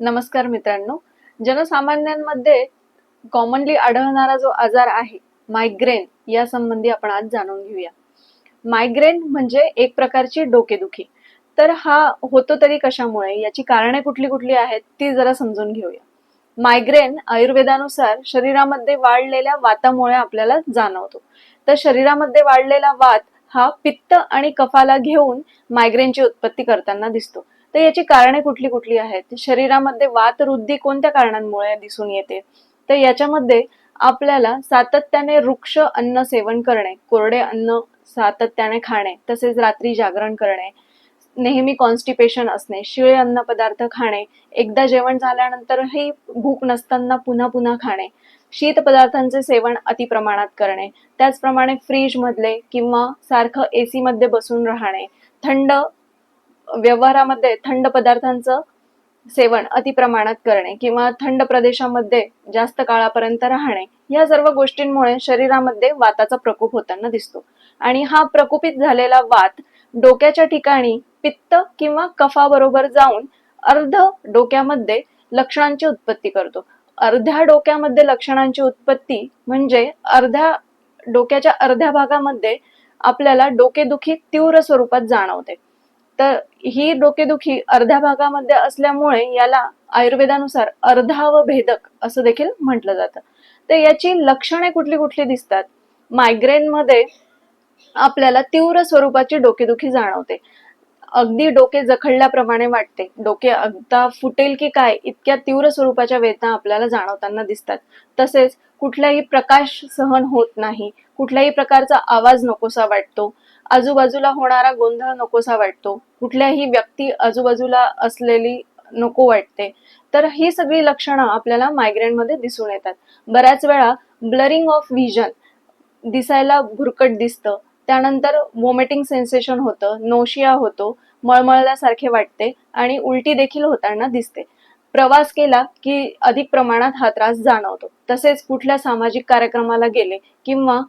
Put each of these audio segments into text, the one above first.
नमस्कार मित्रांनो. जनसामान्यांमध्ये कॉमनली आढळणारा जो आजार आहे मायग्रेन या संबंधी आपण आज जाणून घेऊया. मायग्रेन म्हणजे एक प्रकारची डोकेदुखी. तर हा होतो तरी कशामुळे? याची कारणे कुठली कुठली आहेत ती जरा समजून घेऊया. मायग्रेन आयुर्वेदानुसार शरीरामध्ये वाढलेल्या वातामुळे आपल्याला जाणवतो. तर शरीरामध्ये वाढलेला वात हा पित्त आणि कफाला घेऊन मायग्रेनची उत्पत्ती करताना दिसतो. तर याची कारणे कुठली कुठली आहेत? शरीरामध्ये वात वृद्धी कोणत्या कारणांमुळे दिसून येते? तर याच्यामध्ये आपल्याला सातत्याने वृक्ष अन्न सेवन करणे कोरडे अन्न सातत्याने खाणे तसेच रात्री जागरण करणे नेहमी कॉन्स्टिपेशन असणे शिळे अन्न पदार्थ खाणे एकदा जेवण झाल्यानंतरही भूक नसताना पुन्हा पुन्हा खाणे शीत पदार्थांचे सेवन अति प्रमाणात करणे त्याचप्रमाणे फ्रीज मधले किंवा सारखं एसी मध्ये बसून राहणे थंड व्यवहारामध्ये थंड पदार्थांचं सेवन अति प्रमाणात करणे किंवा थंड प्रदेशामध्ये जास्त काळापर्यंत राहणे या सर्व गोष्टींमुळे शरीरामध्ये वाताचा प्रकोप होताना दिसतो. आणि हा प्रकोपित झालेला वात डोक्याच्या ठिकाणी पित्त किंवा कफाबरोबर जाऊन अर्ध डोक्यामध्ये लक्षणांची उत्पत्ती करतो. अर्ध्या डोक्यामध्ये लक्षणांची उत्पत्ती म्हणजे अर्ध्या डोक्याच्या अर्ध्या भागामध्ये आपल्याला डोकेदुखी तीव्र स्वरूपात जाणवते. तर ही डोकेदुखी अर्ध्या भागामध्ये असल्यामुळे याला आयुर्वेदानुसार अर्धाव भेदक असं देखील म्हटलं जातं. तर याची लक्षणे कुठली कुठली दिसतात? मायग्रेन मध्ये आपल्याला तीव्र स्वरूपाची डोकेदुखी जाणवते. अगदी डोके जखडल्याप्रमाणे वाटते. डोके अगदा फुटेल की काय इतक्या तीव्र स्वरूपाच्या वेदना आपल्याला जाणवताना दिसतात. तसेच कुठलाही प्रकाश सहन होत नाही. कुठल्याही प्रकारचा आवाज नकोसा वाटतो. आजूबाजूला होणारा गोंधळ नकोसा वाटतो. कुठल्याही व्यक्ती आजूबाजूला असलेली नको वाटते. तर ही सगळी लक्षणं आपल्याला मायग्रेन मध्ये दिसून येतात. बऱ्याच वेळा ब्लरिंग ऑफ व्हिजन दिसायला भुरकट दिसतं. त्यानंतर वॉमिटिंग सेन्सेशन होतं नोशिया होतो मळमळल्यासारखे वाटते आणि उलटी देखील होताना दिसते. प्रवास केला की अधिक प्रमाणात हा त्रास जाणवतो. तसेच कुठल्या सामाजिक कार्यक्रमाला गेले किंवा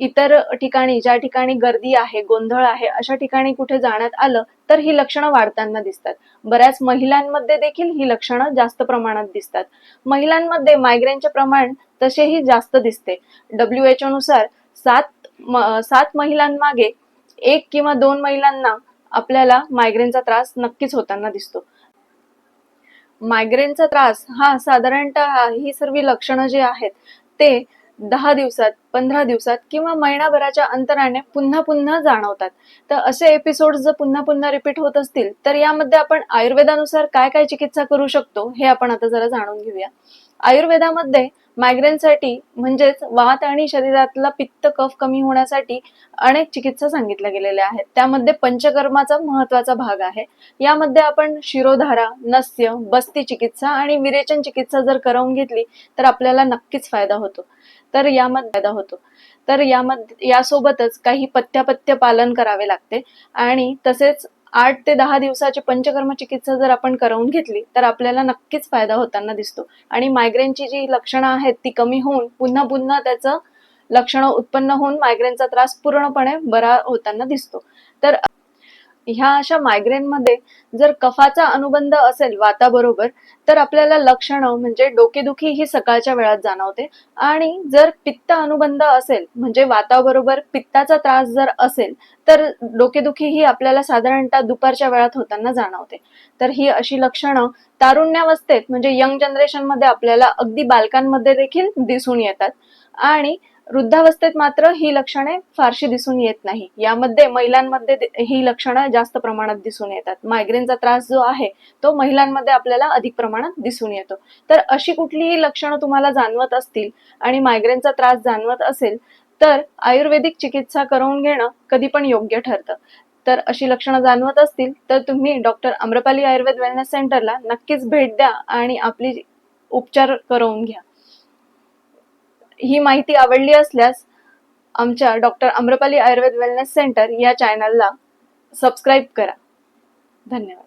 इतर ठिकाणी ज्या ठिकाणी गर्दी आहे गोंधळ आहे अशा ठिकाणी कुठे जाण्यात आलं तर ही लक्षणं वाढताना दिसतात. बऱ्याच महिलांमध्ये देखील ही लक्षणं जास्त प्रमाणात दिसतात. महिलांमध्ये मायग्रेनचे प्रमाण तसेही जास्त दिसते. डब्ल्यू एच नुसार सात सात महिलांमागे एक किंवा दोन महिलांना आपल्याला मायग्रेनचा त्रास नक्कीच होताना दिसतो. मायग्रेनचा त्रास हा साधारणतः ही सर्व लक्षणं जी आहेत ते दहा दिवसात पंधरा दिवसात किंवा महिनाभराच्या अंतराने पुन्हा पुन्हा जाणवतात. तर असे एपिसोड जर पुन्हा पुन्हा रिपीट होत असतील तर यामध्ये आपण आयुर्वेदानुसार काय काय चिकित्सा करू शकतो हे आपण आता जरा जाणून घेऊया. आयुर्वेदामध्ये मायग्रेनसाठी म्हणजेच वात आणि शरीरातला पित्त कफ कमी होण्यासाठी अनेक चिकित्सा सांगितल्या गेलेल्या आहेत. त्यामध्ये पंचकर्माचा महत्त्वाचा भाग आहे. यामध्ये आपण शिरोधारा नस्य बस्ती चिकित्सा आणि विरेचन चिकित्सा जर करवून घेतली तर आपल्याला नक्कीच फायदा होतो. तर यामध्ये फायदा होतो. तर यामध्ये यासोबतच काही पथ्यापथ्य पालन करावे लागते. आणि तसेच आठ ते दहा दिवसाची पंचकर्म चिकित्सा जर आपण करवून घेतली तर आपल्याला नक्कीच फायदा होताना दिसतो. आणि मायग्रेनची जी लक्षणं आहेत ती कमी होऊन पुन्हा पुन्हा त्याचं लक्षणं उत्पन्न होऊन मायग्रेनचा त्रास पूर्णपणे बरा होताना दिसतो. तर ह्या अशा मायग्रेन मध्ये जर कफाचा अनुबंध असेल वाताबरोबर तर आपल्याला लक्षणं म्हणजे डोकेदुखी ही सकाळच्या वेळात जाणवते. आणि जर पित्त अनुबंध असेल म्हणजे वाताबरोबर पित्ताचा त्रास जर असेल तर डोकेदुखी ही आपल्याला साधारणतः दुपारच्या वेळात होताना जाणवते. तर ही अशी लक्षणं तारुण्यावस्थेत म्हणजे यंग जनरेशनमध्ये आपल्याला अगदी बालकांमध्ये देखील दिसून येतात. आणि वृद्धावस्थेत मात्र ही लक्षणे फारशी दिसून येत नाही. यामध्ये महिलांमध्ये ही लक्षणं जास्त प्रमाणात दिसून येतात. मायग्रेनचा त्रास जो आहे तो महिलांमध्ये आपल्याला अधिक प्रमाणात दिसून येतो. तर अशी कुठलीही लक्षणं तुम्हाला जाणवत असतील आणि मायग्रेनचा त्रास जाणवत असेल तर आयुर्वेदिक चिकित्सा करून घेणं कधी पण योग्य ठरतं. तर अशी लक्षणं जाणवत असतील तर तुम्ही डॉक्टर आम्रपाली आयुर्वेद वेलनेस सेंटरला नक्कीच भेट द्या आणि आपली उपचार करवून घ्या. ही माहिती आवडली असल्यास आमच्या doctor Amrapali Ayurveda wellness centre या चॅनलला सबस्क्राईब करा. धन्यवाद.